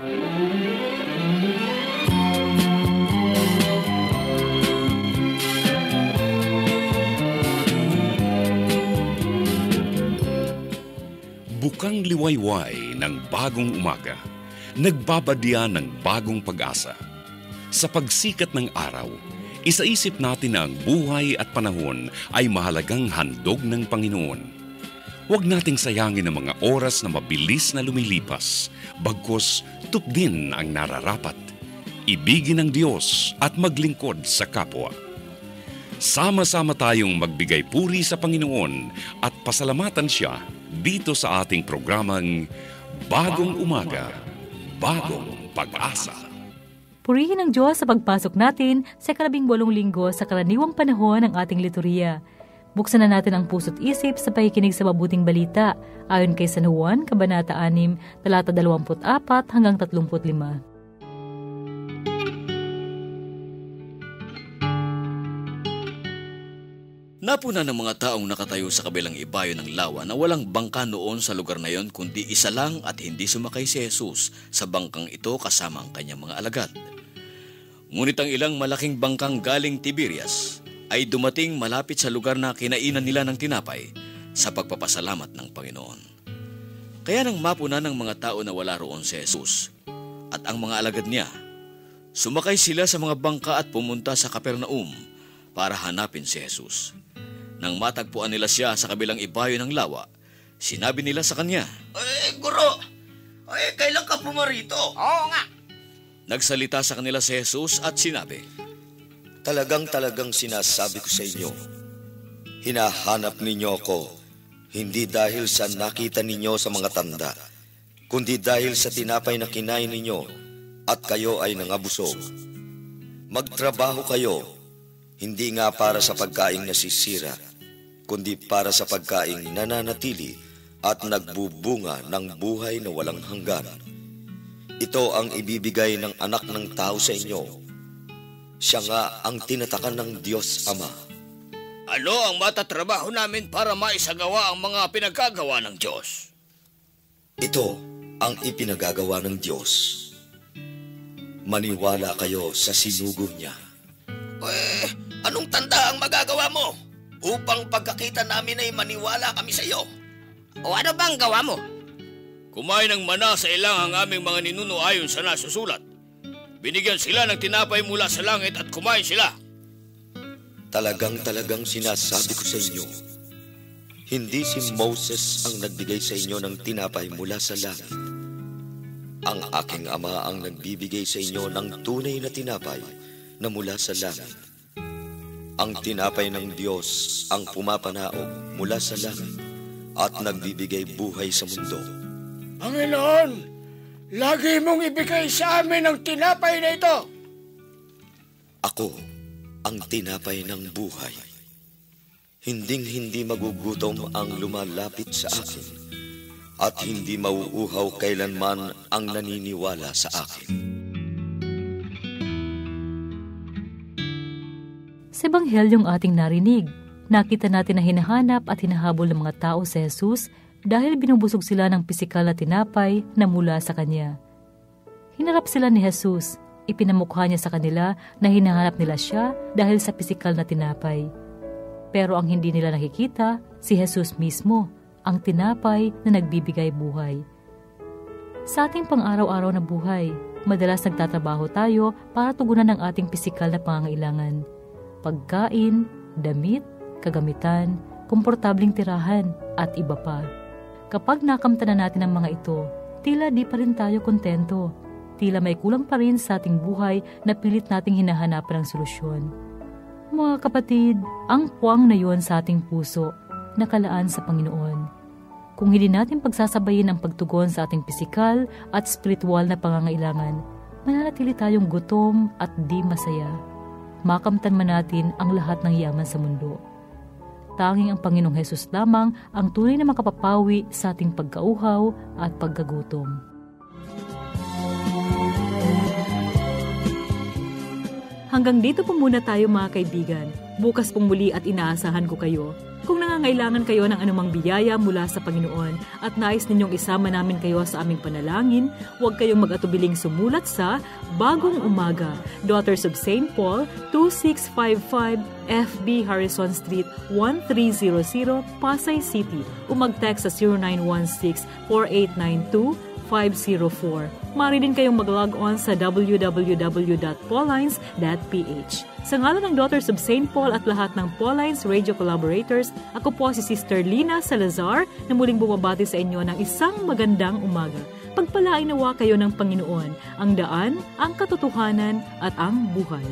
Bukang liwayway ng bagong umaga, nagbabadya ng bagong pag-asa. Sa pagsikat ng araw, isaisip natin na ang buhay at panahon ay mahalagang handog ng Panginoon. Huwag nating sayangin ang mga oras na mabilis na lumilipas, bagkus tupdin ang nararapat. Ibigin ng Diyos at maglingkod sa kapwa. Sama-sama tayong magbigay puri sa Panginoon at pasalamatan siya dito sa ating programang Bagong Umaga, Bagong Pag-asa. Purihin ang Diyos sa pagpasok natin sa kalabing walong linggo sa karaniwang panahon ng ating liturya. Buksan na natin ang puso't isip sa pakikinig sa mabuting balita ayon kay San Juan, Kabanata 6, talata 24 hanggang 35. Napuna ng mga taong nakatayo sa kabilang ibayo ng lawa na walang bangka noon sa lugar na yon kundi isa lang at hindi sumakay si Jesus sa bangkang ito kasama ang kanyang mga alagad. Ngunit ang ilang malaking bangkang galing Tiberias ay dumating malapit sa lugar na kinainan nila ng tinapay sa pagpapasalamat ng Panginoon. Kaya nang mapuna ng mga tao na wala roon si Jesus at ang mga alagad niya, sumakay sila sa mga bangka at pumunta sa Kapernaum para hanapin si Jesus. Nang matagpuan nila siya sa kabilang ibayo ng lawa, sinabi nila sa kanya, Eh, guro! Eh, kailan ka pumarito? Oo nga. Nagsalita sa kanila si Jesus at sinabi, Talagang-talagang sinasabi ko sa inyo, hinahanap ninyo ako, hindi dahil sa nakita ninyo sa mga tanda, kundi dahil sa tinapay na kinain ninyo at kayo ay nangabusog. Magtrabaho kayo, hindi nga para sa pagkain nasisira, kundi para sa pagkain nananatili at nagbubunga ng buhay na walang hanggan. Ito ang ibibigay ng anak ng tao sa inyo. Siya nga ang tinatakan ng Diyos Ama. Ano ang matatrabaho namin para maisagawa ang mga pinagkagawa ng Diyos? Ito ang ipinagagawa ng Diyos. Maniwala kayo sa sinugo niya. Eh, anong tanda ang magagawa mo? Upang pagkakita namin ay maniwala kami sa iyo. O ano bang gawa mo? Kumain ng mana sa ilang ang aming mga ninuno ayon sa nasusulat. Binigyan sila ng tinapay mula sa langit at kumain sila. Talagang-talagang sinasabi ko sa inyo, hindi si Moses ang nagbigay sa inyo ng tinapay mula sa langit. Ang aking ama ang nagbibigay sa inyo ng tunay na tinapay na mula sa langit. Ang tinapay ng Diyos ang pumapanaog mula sa langit at nagbibigay buhay sa mundo. Panginoon, lagi mong ibigay sa amin ang tinapay na ito. Ako ang tinapay ng buhay. Hinding-hindi magugutom ang lumalapit sa akin at hindi mauuhaw kailanman ang naniniwala sa akin. Sa Ebanghelyong ating narinig, nakita natin na hinahanap at hinahabol ng mga tao si Jesus dahil binubusog sila ng pisikal na tinapay na mula sa Kanya. Hinarap sila ni Jesus, ipinamukha niya sa kanila na hinahanap nila siya dahil sa pisikal na tinapay. Pero ang hindi nila nakikita, si Jesus mismo, ang tinapay na nagbibigay buhay. Sa ating pang-araw-araw na buhay, madalas nagtatrabaho tayo para tugunan ang ating pisikal na pangangailangan. Pagkain, damit, kagamitan, komportabling tirahan, at iba pa. Kapag nakamta na natin ang mga ito, tila di pa rin tayo kontento. Tila may kulang pa rin sa ating buhay na pilit nating hinahanapan ng solusyon. Mga kapatid, ang puwang na yon sa ating puso, nakalaan sa Panginoon. Kung hindi natin pagsasabayin ang pagtugon sa ating pisikal at spiritual na pangangailangan, mananatili tayong gutom at di masaya. Makamtan man natin ang lahat ng yaman sa mundo. Tanging ang Panginoong Hesus lamang ang tunay na makapapawi sa ating pagkauhaw at pagkagutom. Hanggang dito po muna tayo mga kaibigan. Bukas pong muli at inaasahan ko kayo. Kung nangangailangan kayo ng anumang biyaya mula sa Panginoon at nais ninyong isama namin kayo sa aming panalangin, huwag kayong mag-atubiling sumulat sa Bagong Umaga, Daughters of St. Paul, 2655 FB Harrison Street, 1300, Pasay City o mag-text sa 0916 4892 504. Mari din kayong mag-log on sa www.paulines.ph. Sa ngalan ng Daughters of St. Paul at lahat ng Paulines Radio Collaborators, ako po si Sister Lina Salazar na muling bumabati sa inyo ng isang magandang umaga. Pagpalain nawa kayo ng Panginoon, ang daan, ang katotohanan at ang buhay.